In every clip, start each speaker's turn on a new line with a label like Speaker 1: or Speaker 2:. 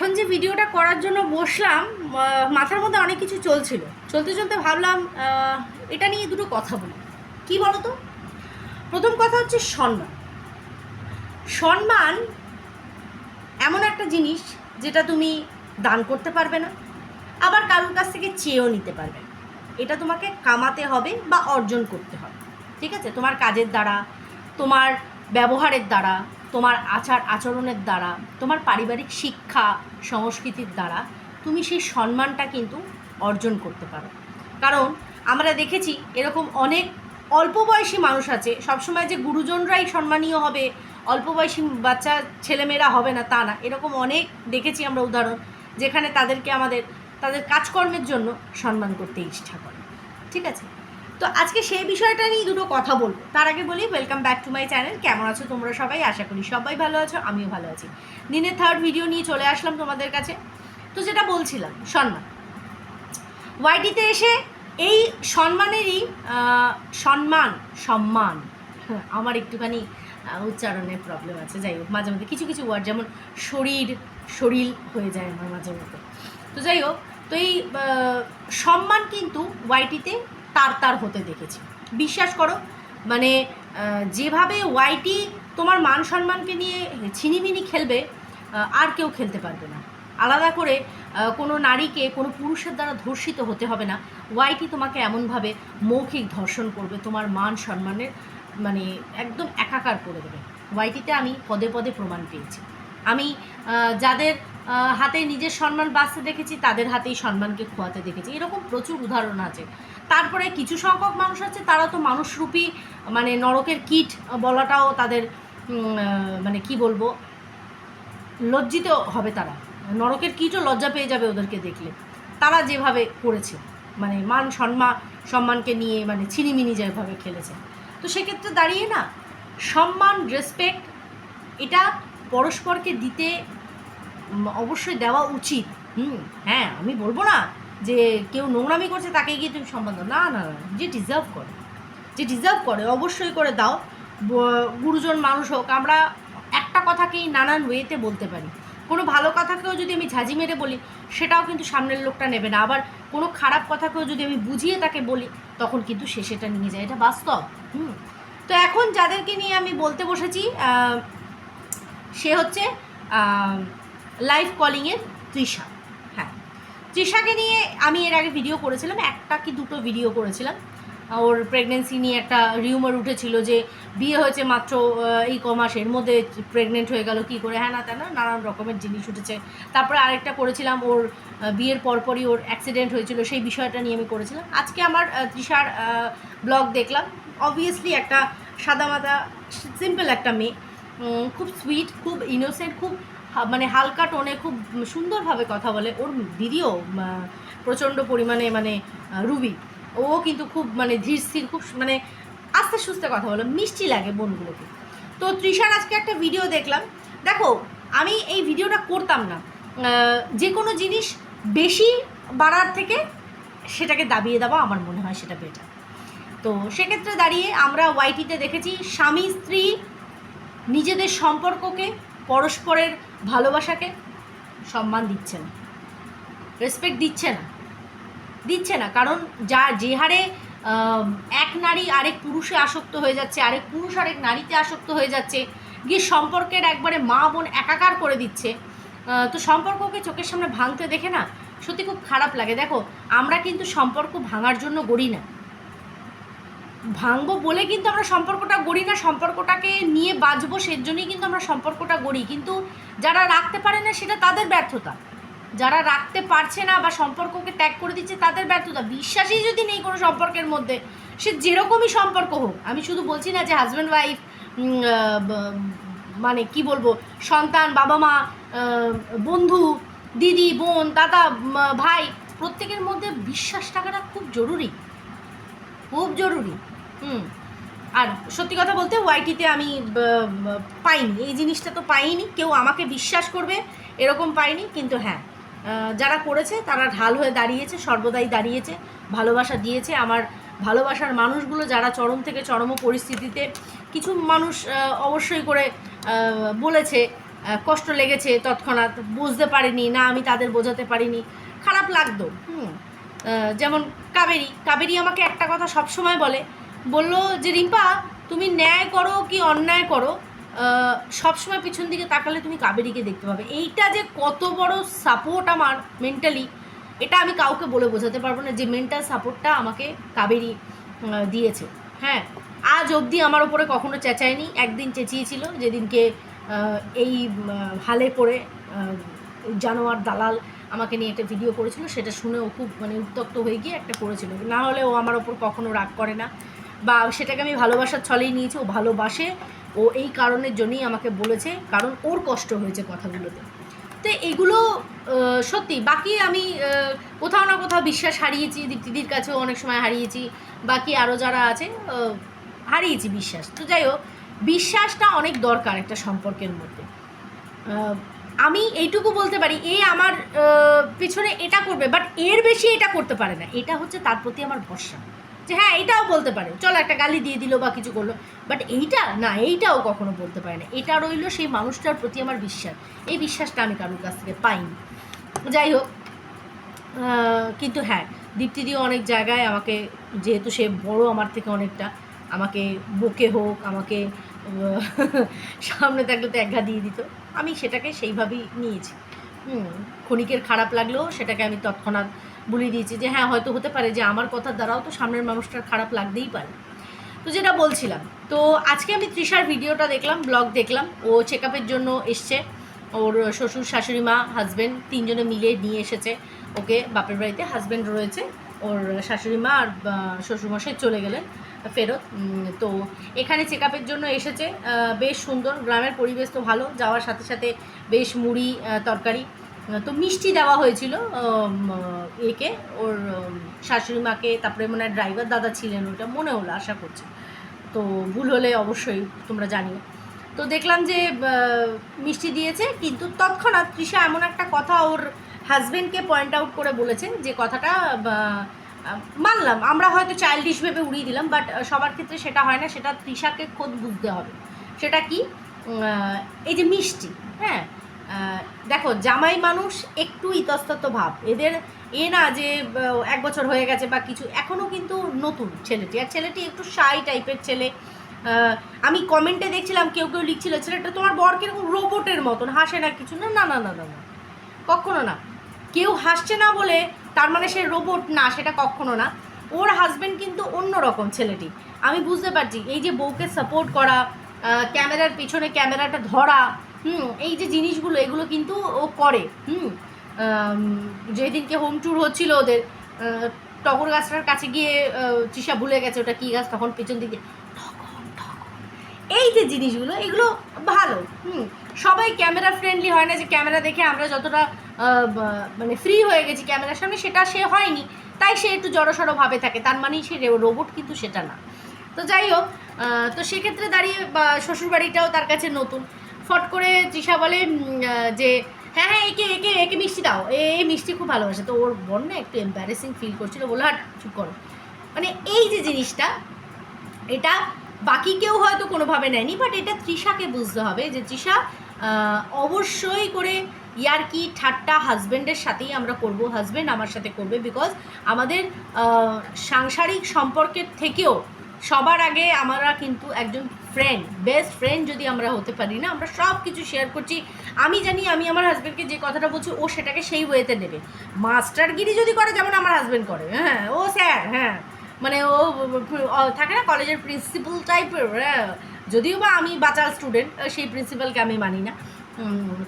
Speaker 1: এখন যে ভিডিওটা করার জন্য বসলাম মাথার মধ্যে অনেক কিছু চলছিল। চলতে চলতে ভাবলাম এটা নিয়ে দুটো কথা বলি। কি বলো তো প্রথম কথা হচ্ছে সম্মান। সম্মান এমন একটা জিনিস যেটা তুমি দান করতে পারবে না, আবার কারোর কাছ থেকে চেয়েও নিতে পারবে না। এটা তোমাকে কামাতে হবে বা অর্জন করতে হবে। ঠিক আছে? তোমার কাজের দ্বারা, তোমার ব্যবহারের দ্বারা তোমার আচার আচরণের দ্বারা, তোমার পারিবারিক শিক্ষা, সংস্কৃতির দ্বারা তুমি সেই সম্মানটা কিন্তু অর্জন করতে পারো। কারণ আমরা দেখেছি এরকম অনেক অল্প বয়সী মানুষ আছে, সবসময় যে গুরুজনরাই সম্মানীয় হবে, অল্প বয়সী বাচ্চা ছেলেমেয়েরা হবে না তা না। এরকম অনেক দেখেছি আমরা উদাহরণ যেখানে তাদেরকে আমাদের, তাদের কাজকর্মের জন্য সম্মান করতে ইচ্ছা করে। ঠিক আছে? তো আজকে সেই বিষয়টা নিয়ে দুটো কথা বলব। তার আগে বলি welcome back to my channel কেমন আছো তোমরা সবাই? আশা করি সবাই ভালো আছো আমিও ভালো আছি। দিনের থার্ড ভিডিও নিয়ে চলে আসলাম তোমাদের কাছে। তো যেটা বলছিলাম সম্মান। ওয়াইটিতে এসে এই সম্মানেরই সম্মান সম্মান হ্যাঁ, আমার একটুখানি উচ্চারণের প্রবলেম আছে। যাই হোক মাঝে মধ্যে কিছু কিছু ওয়ার্ড যেমন শরীর শরীর হয়ে যায় আমার মাঝে মধ্যে। তো যাই হোক তো এই সম্মান কিন্তু ওয়াইটিতে তার তার হতে দেখেছি। বিশ্বাস করো মানে যেভাবে ওয়াইটি তোমার মান সম্মানকে নিয়ে ছিনিমিনি খেলবে আর কেউ খেলতে পারবে না। আলাদা করে কোনো নারীকে, কোনো পুরুষের দ্বারা ধর্ষিত হতে হবে না। ওয়াইটি তোমাকে এমনভাবে মৌখিক ধর্ষণ করবে, তোমার মান সম্মানের মানে একদম একাকার করে দেবে। ওয়াইটিতে আমি পদে পদে প্রমাণ পেয়েছি। আমি যাদের হাতে নিজের সম্মান বাঁচতে দেখেছি, তাদের হাতেই সম্মানকে খোয়াতে দেখেছি। এরকম প্রচুর উদাহরণ আছে। তারপরে কিছু সংখ্যক মানুষ আছে, তারা তো মানুষরূপী মানে নরকের কীট বলাটাও তাদের মানে কি বলব, লজ্জিত হবে তারা। নরকের কীটও লজ্জা পেয়ে যাবে ওদেরকে দেখলে। তারা যেভাবে করেছে মানে মান সম্মান সম্মানকে নিয়ে মানে ছিনিমিনি যেভাবে খেলেছে। তো সেক্ষেত্রে দাঁড়িয়ে না, সম্মান রেসপেক্ট এটা পরস্পরকে দিতে অবশ্যই দেওয়া উচিত। হুম হ্যাঁ আমি বলব না যে কেউ নোংরামি করছে তাকে গিয়ে তুমি সম্মান দাও। না না না, যে ডিজার্ভ করে। যে ডিজার্ভ করে, অবশ্যই করে দাও। গুরুজন মানুষ হোক, আমরা একটা কথাকেই নানান ওয়েতে বলতে পারি। কোনো ভালো কথাকেও যদি আমি ঝাঁঝি মেরে বলি, সেটাও কিন্তু সামনের লোকটা নেবে না। আবার কোনো খারাপ কথাকেও যদি আমি বুঝিয়ে তাকে বলি, তখন কিন্তু সে সেটা নিয়ে যায়। এটা বাস্তব। হুম, তো এখন যাদেরকে নিয়ে আমি বলতে বসেছি সে হচ্ছে লাইভ কলিংয়ের তৃষা। হ্যাঁ। তৃষাকে নিয়ে আমি এর আগে ভিডিও করেছিলাম, একটা কি দুটো ভিডিও করেছিলাম। ওর প্রেগনেন্সি নিয়ে একটা রিউমার উঠেছিল যে বিয়ে হয়েছে মাত্র এই ক মাসের মধ্যে প্রেগনেন্ট হয়ে গেল, কি করে? হ্যাঁ না, তা না, নানান রকমের জিনিস উঠেছে। তারপরে আরেকটা করেছিলাম, ওর বিয়ের পরপরই ওর অ্যাক্সিডেন্ট হয়েছিল, সেই বিষয়টা নিয়ে আমি করেছিলাম। আজকে আমার তৃষার ব্লগ দেখলাম। অবভিয়াসলি একটা সাদামাটা সিম্পল একটা মেয়ে। খুব সুইট খুব ইনোসেন্ট খুব মানে হালকা টোনে খুব সুন্দরভাবে কথা বলে। ওর দিদিও প্রচণ্ড পরিমাণে মানে রুবি। ও কিন্তু খুব মানে ধীর স্থির খুব মানে আস্তে সুস্তে কথা বলে, মিষ্টি লাগে বোনগুলোকে তো তৃষার আজকে একটা ভিডিও দেখলাম। দেখো, আমি এই ভিডিওটা করতাম না। যে কোনো জিনিস বেশি বাড়ার থেকে সেটাকে দাবিয়ে দেওয়া আমার মনে হয় সেটা বেটার তো সেক্ষেত্রে দাঁড়িয়ে আমরা ওয়াইটিতে দেখেছি স্বামী স্ত্রী নিজেদের সম্পর্ককে পরস্পরের ভালোবাসাকে সম্মান দিচ্ছে না। রেসপেক্ট দিচ্ছে না। দিচ্ছে না। কারণ যা, যে হারে এক নারী আরেক পুরুষে আসক্ত হয়ে যাচ্ছে, আরেক পুরুষ আরেক নারীতে আসক্ত হয়ে যাচ্ছে, গিয়ে সম্পর্কের একবারে মা বোন একাকার করে দিচ্ছে তো সম্পর্ককে চোখের সামনে ভাঙতে দেখে না সত্যি খুব খারাপ লাগে। দেখো, আমরা কিন্তু সম্পর্ক ভাঙার জন্য গড়ি না। ভাঙবো বলে কিন্তু আমরা সম্পর্কটা গড়ি না, সম্পর্কটাকে নিয়ে বাঁচবো সের জন্যই কিন্তু আমরা সম্পর্কটা গড়ি। কিন্তু যারা রাখতে পারে না সেটা তাদের ব্যর্থতা। যারা রাখতে পারছে না বা সম্পর্ককে ত্যাগ করে দিচ্ছে তাদের ব্যর্থতা। বিশ্বাসই যদি নেই কোনো সম্পর্কের মধ্যে, সে যেরকমই সম্পর্ক হোক, আমি শুধু বলছি না যে হাজব্যান্ড ওয়াইফ মানে কি বলব, সন্তান, বাবা মা বন্ধু, দিদি, বোন, দাদা ভাই, প্রত্যেকের মধ্যে বিশ্বাস থাকাটা খুব জরুরি। খুব জরুরি। হুম। আর সত্যি কথা বলতে ওয়াইটিতে আমি পাইনি। এই জিনিসটা তো পাইনি। কেউ আমাকে বিশ্বাস করবে, এরকম পাইনি, কিন্তু হ্যাঁ। যারা করেছে, তারা ঢাল হয়ে দাঁড়িয়েছে, সর্বদাই দাঁড়িয়েছে, ভালোবাসা দিয়েছে। আমার ভালোবাসার মানুষগুলো যারা চরম থেকে চরম পরিস্থিতিতে, কিছু মানুষ অবশ্যই করে বলেছে কষ্ট লেগেছে তৎক্ষণাৎ। বুঝতে পারিনি, না, আমি তাদের বোঝাতে পারিনি। খারাপ লাগতো, হুম। যেমন কাবেরি। কাবেরি আমাকে একটা কথা সবসময় বলে বলল যে, রিম্পা, তুমি ন্যায় করো কি অন্যায় করো? সবসময় পিছন দিকে তাকালে তুমি কাবেরিকে দেখতে পাবে। এইটা যে কত বড় সাপোর্ট আমার মেন্টালি এটা আমি কাউকে বলে বোঝাতে পারব না যে মেন্টাল সাপোর্টটা আমাকে কাবেরি দিয়েছে। হ্যাঁ আজ অবধি আমার ওপরে কখনো চেঁচায়নি। একদিন চেঁচিয়েছিল যেদিনকে এই হালে পড়ে জানোয়ার দালাল আমাকে নিয়ে একটা ভিডিও করেছিল। সেটা শুনে ও খুব মানে উত্তক্ত হয়ে গিয়ে একটা করেছিল। না হলে ও আমার ওপর কখনো রাগ করে না। বা সেটাকে আমি ভালোবাসার ছলেই নিয়েছি, ও ভালোবাসে। ও এই কারণের জন্যই আমাকে বলেছে, কারণ ওর কষ্ট হয়েছে কথাগুলোতে। তো এগুলো সত্যি, বাকি আমি কোথাও না কোথাও বিশ্বাস হারিয়েছি, দীপ্তিদির কাছেও অনেক সময় হারিয়েছি। বাকি আরও যারা আছে হারিয়েছি বিশ্বাস। তো যাই হোক, বিশ্বাসটা অনেক দরকার একটা সম্পর্কের মধ্যে। আমি এইটুকু বলতে পারি, এ আমার পিছনে এটা করবে, বাট এর বেশি এটা করতে পারে না। এটা হচ্ছে তার প্রতি আমার ভরসা। যে হ্যাঁ এটাও বলতে পারে। চলো একটা গালি দিয়ে দিল বা কিছু করল। বাট এইটা, না, এইটাও কখনো বলতে পারে না। এটা রইল সেই মানুষটার প্রতি আমার বিশ্বাস। এই বিশ্বাসটা আমি কারোর কাছ থেকে পাইনি। যাই হোক কিন্তু হ্যাঁ দীপ্তিদিও অনেক জায়গায় আমাকে, যেহেতু সে বড় আমার থেকে অনেকটা, আমাকে বকে হোক, আমাকে সামনে থাকলে তো একঘা দিয়ে দিত। আমি সেটাকে সেইভাবেই নিয়েছি। হুম, ক্ষণিকের খারাপ লাগলেও সেটাকে আমি তৎক্ষণাৎ বলে দিয়েছি যে হ্যাঁ হয়তো হতে পারে যে আমার কথার দ্বারাও তো সামনের মানুষটার খারাপ লাগতেই পারে। তো যেটা বলছিলাম, তো আজকে আমি তৃষার ভিডিওটা দেখলাম, ব্লগ দেখলাম, ও চেক জন্য এসছে। ওর শ্বশুর, শাশুড়ি মা হাজব্যান্ড তিনজনে মিলে নিয়ে এসেছে। ওকে বাপের বাড়িতে হাজব্যান্ড রয়েছে, ওর শাশুড়ি মা আর শ্বশুরমশাই চলে গেলেন ফেরত। তো এখানে চেক জন্য এসেছে। বেশ সুন্দর, গ্রামের পরিবেশ তো ভালো, যাওয়ার সাথে সাথে বেশ মুড়ি তরকারি। তো মিষ্টি দেওয়া হয়েছিল একে, ওর শাশুড়ি মাকে, তারপরে মনে হয় ড্রাইভার দাদা ছিলেন ওটা, মনে হলো, আশা করছি। তো ভুল হলে অবশ্যই তোমরা জানিও। তো দেখলাম যে মিষ্টি দিয়েছে, কিন্তু তৎক্ষণাৎ তৃষা এমন একটা কথা ওর হাজবেন্ডকে পয়েন্ট আউট করে বলেছে যে, কথাটা মানলাম, আমরা হয়তো চাইল্ডিশ ভেবে উড়িয়ে দিলাম বাট সবার ক্ষেত্রে সেটা হয় না, সেটা তৃষাকে খোদ বুঝতে হবে। সেটা কি? এই যে মিষ্টি হ্যাঁ? দেখো, জামাই মানুষ একটু ইতস্তত ভাব। এদের এ না যে এক বছর হয়ে গেছে বা কিছু এখনও কিন্তু নতুন ছেলেটি। আর ছেলেটি একটু শাই টাইপের ছেলে। আমি কমেন্টে দেখছিলাম, কেউ কেউ লিখছিল, ছেলেটা তোমার বর কীরকম রোবটের মতন, হাসে না কিছু। না না না না না না, কখনো না। কেউ হাসছে না বলে তার মানে সে রোবট না, সেটা কখনো না। ওর হাজবেন্ড কিন্তু অন্য রকম ছেলেটি। আমি বুঝতে পারছি, এই যে বউকে সাপোর্ট করা ক্যামেরার পিছনে ক্যামেরাটা ধরা হুম, এই যে জিনিসগুলো, এগুলো কিন্তু ও করে, হুম। যেদিনকে হোম ট্যুর হচ্ছিল ওদের টগর গাছটার কাছে গিয়ে চিসা ভুলে গেছে ওটা কী গাছ, তখন পিছন দিকে। এই যে জিনিসগুলো, এগুলো ভালো, হুম। সবাই ক্যামেরা ফ্রেন্ডলি হয় না যে ক্যামেরা দেখে আমরা যতটা মানে ফ্রি হয়ে গেছি ক্যামেরার সামনে, সেটা সে হয়নি। তাই সে একটু জড়সড় ভাবে থাকে, তার মানেই সে রোবট কিন্তু সেটা না। তো যাই হোক তো সেক্ষেত্রে দাঁড়িয়ে শ্বশুরবাড়িটাও তার কাছে নতুন। ফট করে তৃষা বলে যে হ্যাঁ হ্যাঁ একে একে একে মিষ্টি দাও। এ এ মিষ্টি খুব ভালোবাসে। তো ওর বোন না একটু এম্বারেসিং ফিল করছিল বলে হাট, চুপ করো। মানে এই যে জিনিসটা, এটা বাকি কেউ হয়তো কোনোভাবে নেয়নি বাট এটা তৃষাকে বুঝতে হবে যে তৃষা অবশ্যই করে ইয়ারকি ঠাট্টা হাজব্যান্ডের সাথেই আমরা করব হাজব্যান্ড আমার সাথে করবে বিকজ আমাদের সাংসারিক সম্পর্কের থেকেও সবার আগে আমরা কিন্তু একজন ফ্রেন্ড বেস্ট ফ্রেন্ড যদি আমরা হতে পারি, না? আমরা সব কিছু শেয়ার করছি। আমি জানি আমি আমার হাজব্যান্ডকে যে কথাটা বলছি, ও সেটাকে সেই ওয়েতে নেবে। মাস্টারগিরি যদি করে, যেমন আমার হাজব্যান্ড করে হ্যাঁ? ও স্যার হ্যাঁ? মানে ও থাকে না? কলেজের প্রিন্সিপাল টাইপের হ্যাঁ? যদিও বা আমি বাচাল স্টুডেন্ট সেই প্রিন্সিপালকে আমি মানি না।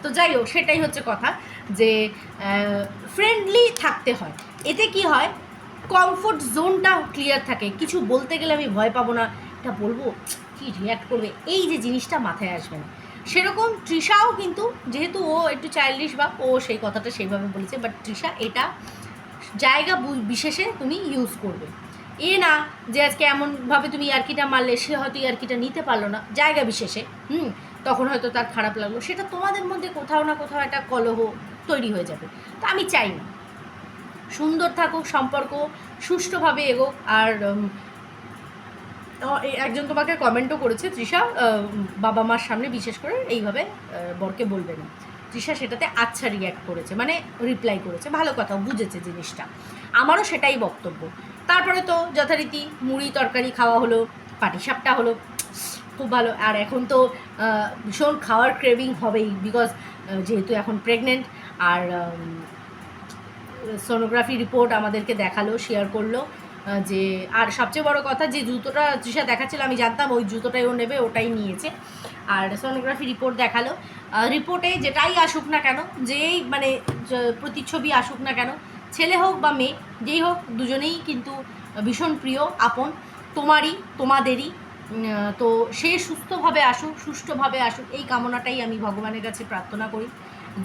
Speaker 1: তো যাই হোক, সেটাই হচ্ছে কথা যে ফ্রেন্ডলি থাকতে হয়। এতে কি হয়? কমফোর্ট জোনটা ক্লিয়ার থাকে। কিছু বলতে গেলে আমি ভয় পাবো না। এটা বলব, কি রিয়াক্ট করবে? এই যে জিনিসটা মাথায় আসবে না। সেরকম তৃষাও কিন্তু, যেহেতু ও একটু চাইল্ডিশ বা ও সেই কথাটা সেইভাবে বলেছে বাট তৃষা এটা জায়গা বিশেষে তুমি ইউজ করবে। এ না যে আজকে এমনভাবে তুমি ইয়ার্কিটা মারলে, সে হয়তো ইয়ার্কিটা নিতে পারল না, জায়গা বিশেষে, হুম, তখন হয়তো তার খারাপ লাগল। সেটা তোমাদের মধ্যে কোথাও না কোথাও একটা কলহ তৈরি হয়ে যাবে। তো আমি চাই না। সুন্দর থাকুক, সম্পর্ক, সুষ্ঠুভাবে এগোক, আর একজন তোমাকে কমেন্টও করেছে, তৃষা বাবা মার সামনে বিশেষ করে এইভাবে বরকে বলবে না। তৃষা সেটাতে আচ্ছা রিয়্যাক্ট করেছে মানে রিপ্লাই করেছে, ভালো কথা, বুঝেছে জিনিসটা। আমারও সেটাই বক্তব্য। তারপরে তো যথারীতি মুড়ি, তরকারি খাওয়া হলো পাটিসাপটা হলো, খুব ভালো। আর এখন তো ভীষণ খাওয়ার ক্রেভিং হবেই বিকজ যেহেতু এখন প্রেগনেন্ট আর সোনোগ্রাফি রিপোর্ট আমাদেরকে দেখাল শেয়ার করল যে, আর সবচেয়ে বড় কথা যে জুতোটা তৃষা দেখাচ্ছিল, আমি জানতাম ওই জুতোটাই ও নেবে, ওটাই নিয়েছে। আর সোনোগ্রাফি রিপোর্ট দেখাল। রিপোর্টে যেটাই আসুক না কেন, যেই মানে প্রতিচ্ছবি আসুক না কেন, ছেলে হোক বা মেয়ে, যেই হোক, দুজনেই কিন্তু ভীষণ প্রিয়, আপন, তোমারই, তোমাদেরই তো সে সুস্থভাবে আসুক, সুষ্ঠুভাবে আসুক, এই কামনাটাই আমি ভগবানের কাছে প্রার্থনা করি।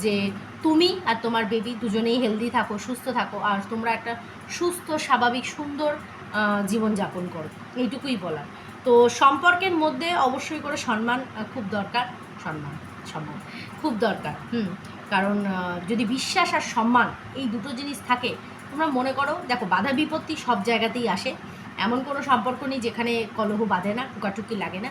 Speaker 1: যে তুমি আর তোমার বেবি দুজনেই হেলদি থাকো, সুস্থ থাকো আর তোমরা একটা সুস্থ, স্বাভাবিক, সুন্দর জীবনযাপন করো। এইটুকুই বলার। তো সম্পর্কের মধ্যে অবশ্যই করে সম্মান খুব দরকার। সম্মান সম্মান, খুব দরকার, হুম। কারণ যদি বিশ্বাস আর সম্মান এই দুটো জিনিস থাকে, তোমরা মনে করো, দেখো বাধা বিপত্তি সব জায়গাতেই আসে। এমন কোনো সম্পর্ক নেই যেখানে কলহ বাঁধে না টুকাটুকি লাগে না।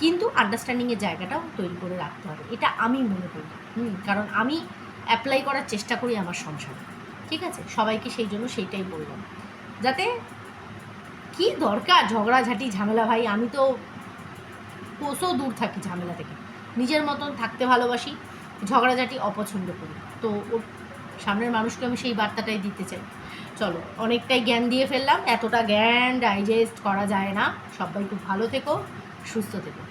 Speaker 1: কিন্তু আন্ডারস্ট্যান্ডিংয়ের জায়গাটাও তৈরি করে রাখতে হবে। এটা আমি মনে করি। হুম, কারণ আমি অ্যাপ্লাই করার চেষ্টা করি আমার সংসারে। ঠিক আছে? সবাইকে সেই জন্য সেইটাই বললাম। যাতে কি দরকার? ঝগড়াঝাটি, ঝামেলা ভাই, আমি তো কোষও দূর থাকি ঝামেলা থেকে। নিজের মতন থাকতে ভালোবাসি, ঝগড়াঝাটি অপছন্দ করি। তো ওর সামনের মানুষকে আমি সেই বার্তাটাই দিতে চাই। চলো, অনেকটাই জ্ঞান দিয়ে ফেললাম। এতটা জ্ঞান ডাইজেস্ট করা যায় না। সবাই খুব ভালো থেকো, সুস্থ থেকো।